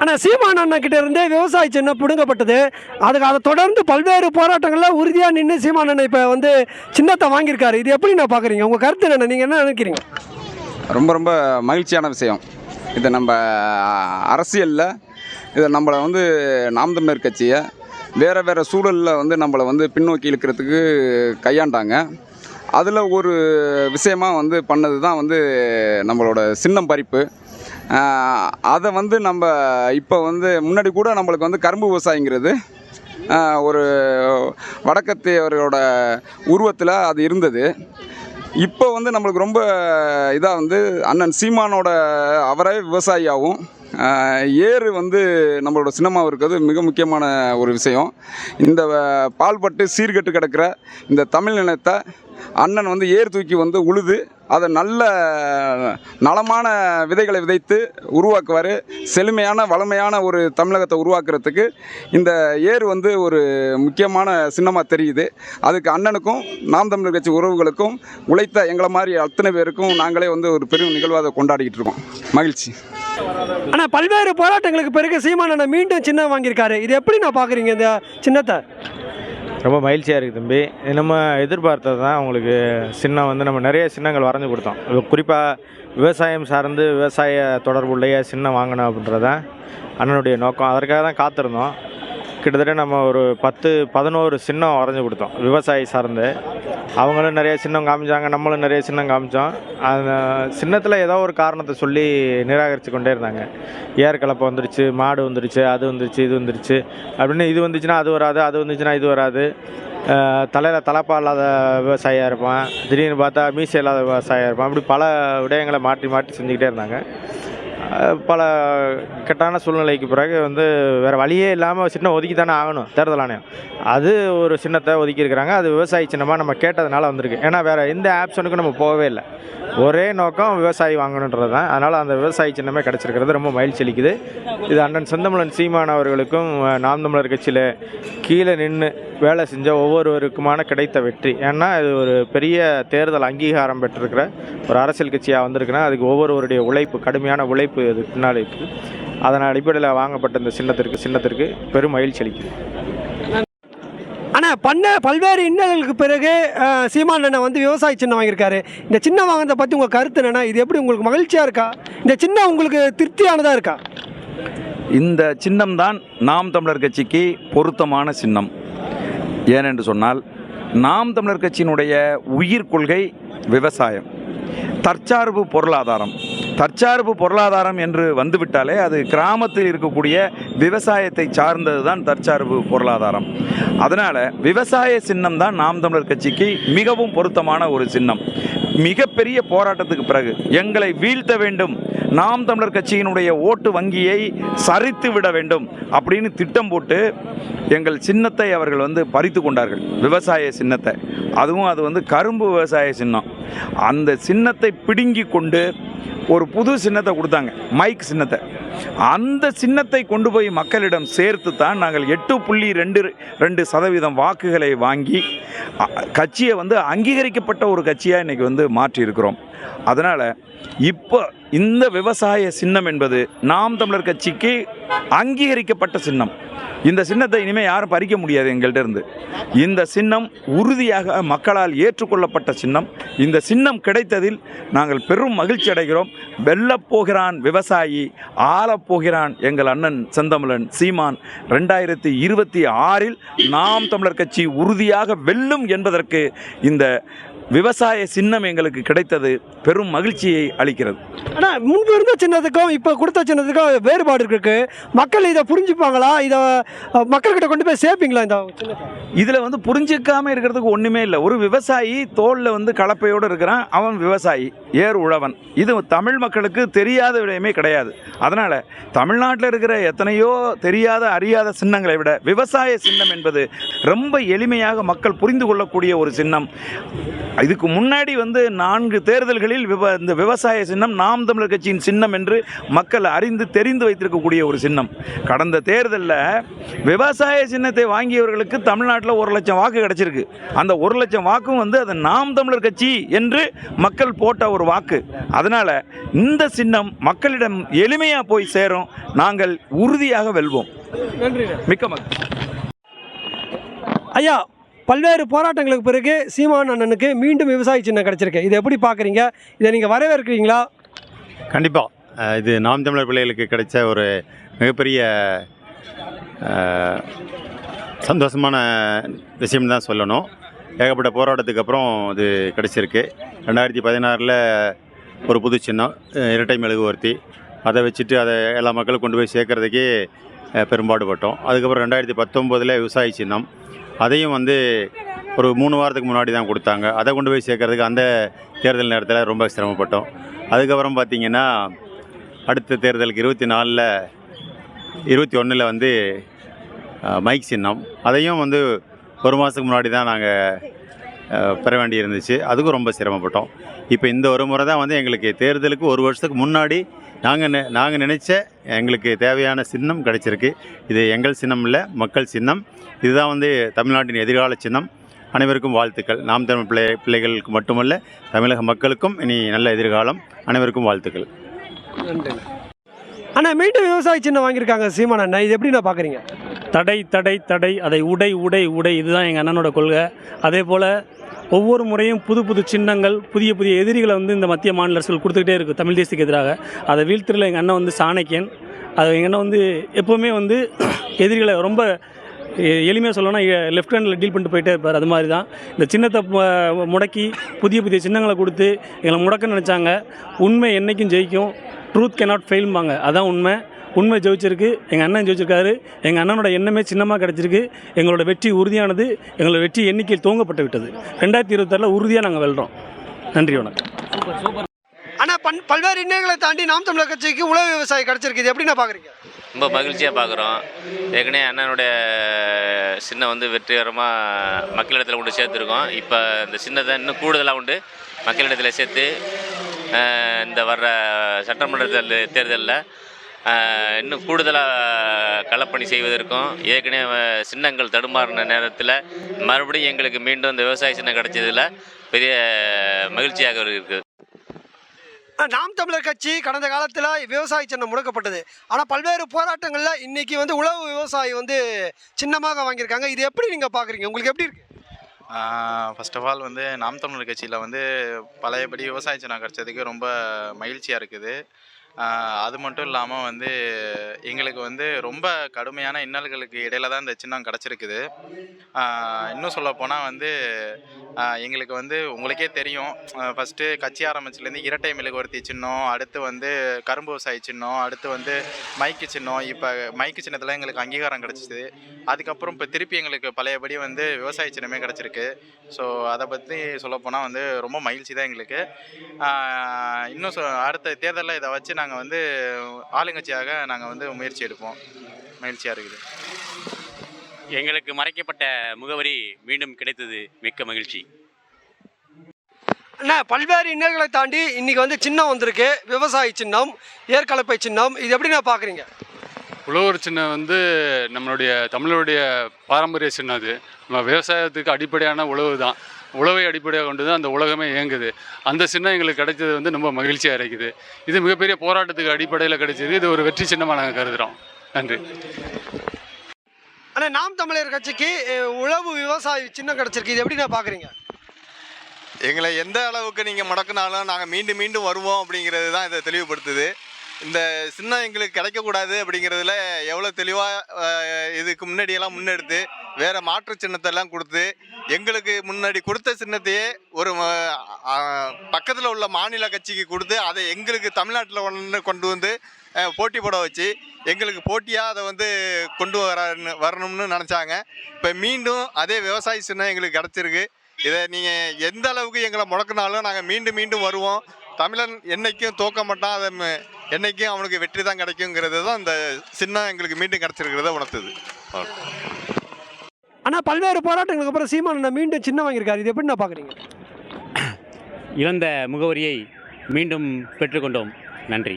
ஆனால் சீமான் அண்ணன் கிட்ட இருந்தே விவசாய சின்னம் பிடுங்கப்பட்டது. அதுக்கு அதை தொடர்ந்து பல்வேறு போராட்டங்களில் உறுதியாக நின்று சீமான் அண்ணன் இப்போ வந்து சின்னத்தை வாங்கியிருக்காரு. இது எப்படி நான் பார்க்குறீங்க உங்கள் கருத்து என்ன நீங்கள் என்ன நினைக்கிறீங்க? ரொம்ப ரொம்ப மகிழ்ச்சியான விஷயம். இது நம்ம அரசியலில் இதை நம்மளை வந்து நாம் தமிழர் கட்சியை வேறு வேறு சூழலில் வந்து நம்மளை வந்து பின்னோக்கி இழுக்கிறதுக்கு கையாண்டாங்க. அதில் ஒரு விஷயமா வந்து பண்ணது தான் வந்து நம்மளோட சின்னம் பறிப்பு. அதை வந்து நம்ம இப்போ வந்து முன்னாடி கூட நம்மளுக்கு வந்து கரும்பு விவசாயிங்கிறது ஒரு வடக்கத்தியவரோட உருவத்தில் அது இருந்தது. இப்போ வந்து நம்மளுக்கு ரொம்ப இதாக வந்து அண்ணன் சீமானோட அவரே விவசாயியாகவும் ஏறு வந்து நம்மளோட சினிமாவும் இருக்கிறது மிக முக்கியமான ஒரு விஷயம். இந்த பால்பட்டு சீர்கெட்டு கிடக்கிற இந்த தமிழ் நிலத்தை அண்ணன் வந்து ஏர் தூக்கி வந்து உழுது அதை நல்ல நலமான விதைகளை விதைத்து உருவாக்குவார். செழுமையான வளமையான ஒரு தமிழகத்தை உருவாக்குறதுக்கு இந்த ஏர் வந்து ஒரு முக்கியமான சின்னமாக தெரியுது. அதுக்கு அண்ணனுக்கும் நாம் தமிழர் கட்சி உறவுகளுக்கும் உழைத்த எங்களை மாதிரி அத்தனை பேருக்கும் நாங்களே வந்து ஒரு பெரும் நிகழ்வாக அதை கொண்டாடிக்கிட்டு இருக்கோம். மகிழ்ச்சி. ஆனால் பல்வேறு போராட்டங்களுக்கு பிறகு சீமான மீண்டும் சின்னம் வாங்கியிருக்காரு. இது எப்படி நான் பார்க்குறீங்க இந்த சின்னத்தை? ரொம்ப மகிழ்ச்சியாக இருக்குது தம்பி. இது நம்ம எதிர்பார்த்தது தான் உங்களுக்கு சின்னம் வந்து நம்ம நிறைய சின்னங்கள் வரைஞ்சி கொடுத்தோம். குறிப்பாக விவசாயம் சார்ந்து விவசாய தொடர்புடைய சின்னம் வாங்கணும் அப்படின்றது தான் அண்ணனுடைய நோக்கம். அதற்காக தான் காத்திருந்தோம். கிட்டத்தட்ட நம்ம ஒரு பத்து பதினோரு சின்னம் வரைஞ்சி கொடுத்தோம் விவசாயி சார்ந்து. அவங்களும் நிறைய சின்னம் காமிச்சாங்க நம்மளும் நிறைய சின்னம் காமிச்சோம். அந்த சின்னத்தில் ஏதோ ஒரு காரணத்தை சொல்லி நிராகரித்து கொண்டே இருந்தாங்க. ஏர் கலப்பை வந்துருச்சு மாடு வந்துருச்சு அது வந்துருச்சு இது வந்துருச்சு. அப்படின்னு இது வந்துச்சுன்னா அது வராது அது வந்துச்சுன்னா இது வராது. தலையில் தலப்பா இல்லாத விவசாயியாக இருப்பான் திடீர்னு பார்த்தா மீசை இல்லாத விவசாயியாக இருப்பான் அப்படி பல விடயங்களை மாற்றி மாற்றி செஞ்சுக்கிட்டே இருந்தாங்க. பல கெட்டான சூழ்நிலைக்கு பிறகு வந்து வேறு வழியே இல்லாமல் சின்னம் ஒதுக்கி தானே ஆகணும் தேர்தல் ஆணையம். அது ஒரு சின்னத்தை ஒதுக்கி இருக்கிறாங்க. அது விவசாயி சின்னமாக நம்ம கேட்டதுனால வந்திருக்கு. ஏன்னா வேறு எந்த ஆப்ஷனுக்கும் நம்ம போகவே இல்லை. ஒரே நோக்கம் விவசாயி வாங்கணுன்றது தான். அதனால் அந்த விவசாயி சின்னமே கிடச்சிருக்கிறது ரொம்ப மகிழ்ச்சி அளிக்குது. இது அண்ணன் செந்தமிழன் சீமான் அவர்களுக்கும் நாம் தமிழர் கட்சியில் கீழே நின்று வேலை செஞ்ச ஒவ்வொருவருக்குமான கிடைத்த வெற்றி. ஏன்னா இது ஒரு பெரிய தேர்தல் அங்கீகாரம் பெற்றிருக்கிற ஒரு அரசியல் கட்சியாக வந்திருக்குன்னா அதுக்கு ஒவ்வொருவருடைய உழைப்பு கடுமையான உழைப்பு அது பின்னால் இருக்குது அதன் அடிப்படையில் வாங்கப்பட்ட இந்த சின்னத்திற்கு சின்னத்திற்கு பெரும் மகிழ்ச்சி அளிக்குது ஆனால் பண்ண பல்வேறு இன்னல்களுக்கு பிறகு சீமான் அண்ணன் வந்து விவசாய சின்னம் வாங்கியிருக்காரு. இந்த சின்னம் வாங்கினதை பற்றி உங்கள் கருத்து என்னன்னா இது எப்படி உங்களுக்கு மகிழ்ச்சியாக இருக்கா? இந்த சின்னம் உங்களுக்கு திருப்தியானதாக இருக்கா? இந்த சின்னம்தான் நாம் தமிழர் கட்சிக்கு பொருத்தமான சின்னம். ஏனென்று சொன்னால் நாம் தமிழர் கட்சியினுடைய உயிர் கொள்கை விவசாயம். தற்சார்பு பொருளாதாரம். தற்சார்பு பொருளாதாரம் என்று வந்துவிட்டாலே அது கிராமத்தில் இருக்கக்கூடிய விவசாயத்தை சார்ந்தது தான் தற்சார்பு பொருளாதாரம். அதனால் விவசாய சின்னம் தான் நாம் தமிழர் கட்சிக்கு மிகவும் பொருத்தமான ஒரு சின்னம். மிகப்பெரிய போராட்டத்துக்கு பிறகு எங்களை வீழ்த்த வேண்டும். நாம் தமிழர் கட்சியினுடைய ஓட்டு வங்கியை சரித்து விட வேண்டும் அப்படின்னு திட்டம் போட்டு எங்கள் சின்னத்தை அவர்கள் வந்து பறித்து கொண்டார்கள். விவசாய சின்னத்தை. அதுவும் அது வந்து கரும்பு விவசாய சின்னம். அந்த சின்னத்தை பிடுங்கி கொண்டு ஒரு புது சின்னத்தை கொடுத்தாங்க. மைக் சின்னத்தை. அந்த சின்னத்தை கொண்டு போய் மக்களிடம் சேர்த்து தான் நாங்கள் எட்டு புள்ளி ரெண்டு ரெண்டு சதவீதம் வாக்குகளை வாங்கி கட்சியை வந்து அங்கீகரிக்கப்பட்ட ஒரு கட்சியாக இன்றைக்கி வந்து மாற்றி இருக்கிறோம் அதனால் இப்போ இந்த விவசாய சின்னம் என்பது நாம் தமிழர் கட்சிக்கு அங்கீகரிக்கப்பட்ட சின்னம். இந்த சின்னத்தை இனிமேல் யாரும் பறிக்க முடியாது எங்கள்கிட்ட இருந்து. இந்த சின்னம் உறுதியாக மக்களால் ஏற்றுக்கொள்ளப்பட்ட சின்னம். இந்த சின்னம் கிடைத்ததில் நாங்கள் பெரும் மகிழ்ச்சி அடைகிறோம். வெல்லப்போகிறான் விவசாயி ஆளப்போகிறான் எங்கள் அண்ணன் செந்தமிழன் சீமான். ரெண்டாயிரத்தி இருபத்தி ஆறில் நாம் தமிழர் கட்சி உறுதியாக வெல்லும் என்பதற்கு இந்த விவசாய சின்னம் எங்களுக்கு கிடைத்தது பெரும் மகிழ்ச்சியை அளிக்கிறது. ஆனால் முன்பு இருந்த சின்னத்துக்கும் இப்போ கொடுத்த சின்னத்துக்கும் வேறுபாடு இருக்கு. மக்கள் இதை புரிஞ்சுப்பாங்களா? இதை மக்கள்கிட்ட கொண்டு போய் சேர்ப்பீங்களா இந்த இதில் வந்து புரிஞ்சிக்காம இருக்கிறதுக்கு ஒன்றுமே இல்லை. ஒரு விவசாயி தோளில் வந்து கலப்பையோடு இருக்கிறான். அவன் விவசாயி ஏர் உழவன். இது தமிழ் மக்களுக்கு தெரியாத விடயமே கிடையாது. அதனால் தமிழ்நாட்டில் இருக்கிற எத்தனையோ தெரியாத அறியாத சின்னங்களை விட விவசாய சின்னம் என்பது ரொம்ப எளிமையாக மக்கள் புரிந்து கொள்ளக்கூடிய ஒரு சின்னம். இதுக்கு முன்னாடி வந்து நான்கு தேர்தல்களில் விவ இந்த விவசாய சின்னம் நாம் தமிழர் கட்சியின் சின்னம் என்று மக்கள் அறிந்து தெரிந்து வைத்திருக்கக்கூடிய ஒரு சின்னம். கடந்த தேர்தலில் விவசாய சின்னத்தை வாங்கியவர்களுக்கு தமிழ்நாட்டில் ஒரு லட்சம் வாக்கு கிடைச்சிருக்கு. அந்த ஒரு லட்சம் வாக்கும் வந்து அது நாம் தமிழர் கட்சி என்று மக்கள் போட்ட ஒரு வாக்கு. அதனால் இந்த சின்னம் மக்களிடம் எளிமையாக போய் சேரும். நாங்கள் உறுதியாக வெல்வோம். நன்றி மிக்க மகிழ்ச்சி. ஐயா பல்வேறு போராட்டங்களுக்கு பிறகு சீமான் அண்ணனுக்கு மீண்டும் விவசாய சின்னம் கிடச்சிருக்கு. இதை எப்படி பார்க்குறீங்க? இதை நீங்கள் வரவேற்கிறீங்களா? கண்டிப்பாக இது நாம் தமிழர் பிள்ளைகளுக்கு கிடைச்ச ஒரு மிகப்பெரிய சந்தோஷமான விஷயம் தான் சொல்லணும். ஏகப்பட்ட போராட்டத்துக்கு அப்புறம் இது கிடச்சிருக்கு. ரெண்டாயிரத்தி பதினாறில் ஒரு புது சின்னம் இரட்டை மெழுகுவர்த்தி அதை வச்சுட்டு அதை எல்லா மக்களும் கொண்டு போய் சேர்க்குறதுக்கே பெரும்பாடுபட்டோம். அதுக்கப்புறம் ரெண்டாயிரத்தி பத்தொம்போதில் விவசாய சின்னம். அதையும் வந்து ஒரு மூணு வாரத்துக்கு முன்னாடி தான் கொடுத்தாங்க. அதை கொண்டு போய் சேர்க்கறதுக்கு அந்த தேர்தல் நேரத்தில் ரொம்ப சிரமப்பட்டோம். அதுக்கப்புறம் பார்த்திங்கன்னா அடுத்த தேர்தலுக்கு இருபத்தி நாலில் இருபத்தி ஒன்றில் வந்து மைக் சின்னம். அதையும் வந்து ஒரு மாதத்துக்கு முன்னாடி தான் நாங்கள் பெற வேண்டி இருந்துச்சு அதுக்கும் ரொம்ப சிரமப்பட்டோம். இப்போ இந்த ஒரு முறை தான் வந்து எங்களுக்கு தேர்தலுக்கு ஒரு வருஷத்துக்கு முன்னாடி நாங்கள் நெ நாங்கள் நினச்ச எங்களுக்கு தேவையான சின்னம் கிடைச்சிருக்கு. இது எங்கள் சின்னம் இல்லை மக்கள் சின்னம். இதுதான் வந்து தமிழ்நாட்டின் எதிர்கால சின்னம். அனைவருக்கும் வாழ்த்துக்கள். நாம் தமிழ் பிள்ளை பிள்ளைகளுக்கு மட்டுமல்ல தமிழக மக்களுக்கும் இனி நல்ல எதிர்காலம். அனைவருக்கும் வாழ்த்துக்கள். நன்றி அண்ணா மீண்டும் விவசாய சின்னம் வாங்கியிருக்காங்க சீமான் அண்ணா. இது எப்படி நான் பார்க்குறீங்க தடை தடை தடை. அதை உடை உடை உடை. இதுதான் எங்கள் அண்ணனோட கொள்கை. அதே போல் ஒவ்வொரு முறையும் புது புது சின்னங்கள் புதிய புதிய எதிரிகளை வந்து இந்த மத்திய மாநில அரசுகள் கொடுத்துக்கிட்டே இருக்குது தமிழ் தேசத்துக்கு எதிராக. அதை வீழ்த்துறதுல எங்கள் அண்ணன் வந்து சாணக்கியன். அது எங்கள் அண்ணன் வந்து எப்போவுமே வந்து எதிரிகளை ரொம்ப எளிமையாக சொல்லணும்னா லெஃப்ட் ஹேண்டில் டீல் பண்ணிட்டு போயிட்டே இருப்பார். அது மாதிரி தான். இந்த சின்னத்தை முடக்கி புதிய புதிய சின்னங்களை கொடுத்து எங்களை முடக்க நினச்சாங்க. உண்மை என்றைக்கும் ஜெயிக்கும். ட்ரூத் கே நாட் ஃபெயில்பாங்க அதான் உண்மை. உண்மை ஜெயிச்சிருக்கு எங்கள் அண்ணன் ஜெயிச்சிருக்காரு எங்கள் அண்ணனோட எண்ணமே சின்னமாக கிடச்சிருக்கு எங்களோட வெற்றி உறுதியானது எங்களோட வெற்றி எண்ணிக்கையில் துவங்கப்பட்டு விட்டது. ரெண்டாயிரத்தி இருபத்தாறில் உறுதியாக நாங்கள் வெல்றோம். நன்றி வணக்கம். ஆனால் பன் பல்வேறு இன்னல்களை தாண்டி நாம் தமிழர் கட்சிக்கு உழவு விவசாயி கிடச்சிருக்கு. இது எப்படி நான் பார்க்குறீங்க ரொம்ப மகிழ்ச்சியாக பார்க்குறோம் ஏற்கனவே அண்ணனுடைய சின்னம் வந்து வெற்றிகரமாக மக்களிடத்தில் கொண்டு சேர்த்துருக்கோம். இப்போ இந்த சின்னத்தை இன்னும் கூடுதலாக உண்டு மக்களிடத்தில் சேர்த்து இந்த வர்ற சட்டமன்ற தேர்தல் தேர்தலில் இன்னும் கூடுதலாக களப்பணி செய்வதற்கும் ஏற்கனவே சின்னங்கள் தடுமாறின நேரத்தில் மறுபடியும் எங்களுக்கு மீண்டும் இந்த விவசாய சின்னம் கிடைச்சதில் பெரிய மகிழ்ச்சியாக இருக்குது. நாம் தமிழர் கட்சி கடந்த காலத்தில் விவசாய சின்னம் முடக்கப்பட்டது. ஆனால் பல்வேறு போராட்டங்களில் இன்னைக்கு வந்து உழவு விவசாயி வந்து சின்னமாக வாங்கியிருக்காங்க. இது எப்படி நீங்கள் பார்க்குறீங்க உங்களுக்கு எப்படி இருக்கு? ஃபர்ஸ்ட் ஆஃப் ஆல் வந்து நாம் தமிழர் கட்சியில் வந்து பழையபடி விவசாய சின்னம் கிடச்சதுக்கு ரொம்ப மகிழ்ச்சியாக இருக்குது. அது மட்டும் இல்லாமல் வந்து எங்களுக்கு வந்து ரொம்ப கடுமையான இன்னல்களுக்கு இடையில தான் இந்த சின்னம் கிடச்சிருக்குது. இன்னும் சொல்ல போனால் வந்து எங்களுக்கு வந்து உங்களுக்கே தெரியும். ஃபஸ்ட்டு கட்சி ஆரம்பிச்சிலேருந்து இரட்டை மெழுகுவர்த்தி சின்னம் அடுத்து வந்து கரும்பு விவசாய சின்னம் அடுத்து வந்து மைக்கு சின்னம். இப்போ மைக்கு சின்னத்தில் எங்களுக்கு அங்கீகாரம் கிடச்சிது. அதுக்கப்புறம் இப்போ திருப்பி எங்களுக்கு பழையபடி வந்து விவசாய சின்னமே கிடச்சிருக்கு. ஸோ அதை பற்றி சொல்லப்போனால் வந்து ரொம்ப மகிழ்ச்சி தான் எங்களுக்கு. இன்னும் சொ அடுத்த தேர்தலில் இதை வச்சு நாங்கள் வந்து ஆளுங்கட்சியாக நாங்கள் வந்து முயற்சி எடுப்போம். மகிழ்ச்சியாக இருக்குது. எங்களுக்கு மறைக்கப்பட்ட முகவரி மீண்டும் கிடைத்தது மிக்க மகிழ்ச்சி. அண்ணா பல்வேறு இன்னல்களை தாண்டி இன்னைக்கு வந்து சின்னம் வந்திருக்கு. விவசாய சின்னம் ஏற்கலப்பை சின்னம். இது எப்படி நான் பார்க்குறீங்க உழவர் சின்னம் வந்து நம்மளுடைய தமிழருடைய பாரம்பரிய சின்னம் அது. நம்ம விவசாயத்துக்கு அடிப்படையான உழவு தான் உழவை அடிப்படையாக கொண்டு தான் அந்த உலகமே இயங்குது. அந்த சின்னம் எங்களுக்கு கிடைச்சது வந்து ரொம்ப மகிழ்ச்சியாக இருக்குது. இது மிகப்பெரிய போராட்டத்துக்கு அடிப்படையில் கிடைச்சது. இது ஒரு வெற்றி சின்னமாக நாங்கள் கருதுகிறோம் நன்றி. ஆனால் நாம் தமிழர் கட்சிக்கு உழவு விவசாய சின்னம் கிடச்சிருக்கு. இது எப்படி நான் பார்க்குறீங்க எங்களை எந்த அளவுக்கு நீங்கள் முடக்குனாலும் நாங்கள் மீண்டும் மீண்டும் வருவோம் அப்படிங்கிறது தான் இதை தெளிவுபடுத்துது. இந்த சின்னம் எங்களுக்கு கிடைக்கக்கூடாது அப்படிங்கிறதுல எவ்வளோ தெளிவாக இதுக்கு முன்னாடியெல்லாம் முன்னெடுத்து வேறு மாற்று சின்னத்தெல்லாம் கொடுத்து எங்களுக்கு முன்னாடி கொடுத்த சின்னத்தையே ஒரு பக்கத்தில் உள்ள மாநில கட்சிக்கு கொடுத்து அதை எங்களுக்கு தமிழ்நாட்டில் ஒன்று கொண்டு வந்து போட்டி போட வச்சு எங்களுக்கு போட்டியாக அதை வந்து கொண்டு வர வரணும்னு நினச்சாங்க. இப்போ மீண்டும் அதே விவசாய சின்னம் எங்களுக்கு கிடச்சிருக்கு. இதை நீங்கள் எந்த அளவுக்கு எங்களை முடக்கினாலும் நாங்கள் மீண்டும் மீண்டும் வருவோம். தமிழன் என்றைக்கும் தோக்க மாட்டான் அதை என்றைக்கும் என்னைக்கும் அவனுக்கு வெற்றி தான் கிடைக்குங்கிறது தான் இந்த சின்னம் எங்களுக்கு மீண்டும் கிடச்சிருக்கிறத உணர்த்துது. ஆனால் பல்வேறு போராட்டங்களுக்கு அப்புறம் சீமான மீண்டும் சின்ன வாங்கியிருக்காரு. இது எப்படி நான் பார்க்குறீங்க இழந்த முகவரியை மீண்டும் பெற்றுக்கொண்டோம். நன்றி.